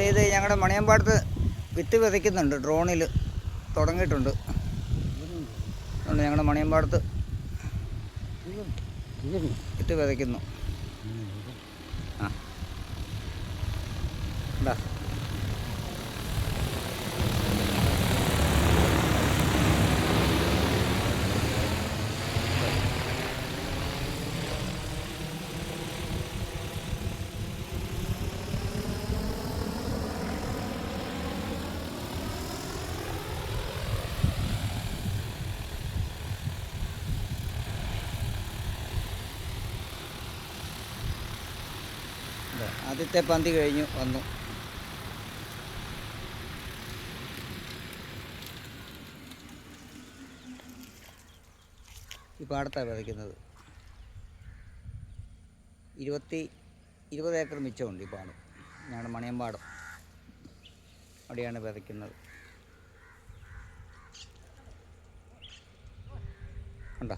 ഇത് ഞങ്ങളുടെ മണിയമ്പാടത്ത് വിത്ത് വിതയ്ക്കുന്നുണ്ട്. ഡ്രോണിൽ തുടങ്ങിയിട്ടുണ്ട്. അതുകൊണ്ട് ഞങ്ങളുടെ മണിയമ്പാടത്ത് വിത്ത് വിതയ്ക്കുന്നു. ആ. ആദ്യത്തെ പന്തി കഴിഞ്ഞു വന്നു. ഈ പാടത്താണ് വിതയ്ക്കുന്നത്. ഇരുപത്തി ഇരുപത് ഏക്കർ മിച്ചമുണ്ട് ഈ പാടം. ഞങ്ങളുടെ മണിയമ്പാടം അവിടെയാണ് വിതയ്ക്കുന്നത്. കണ്ടോ?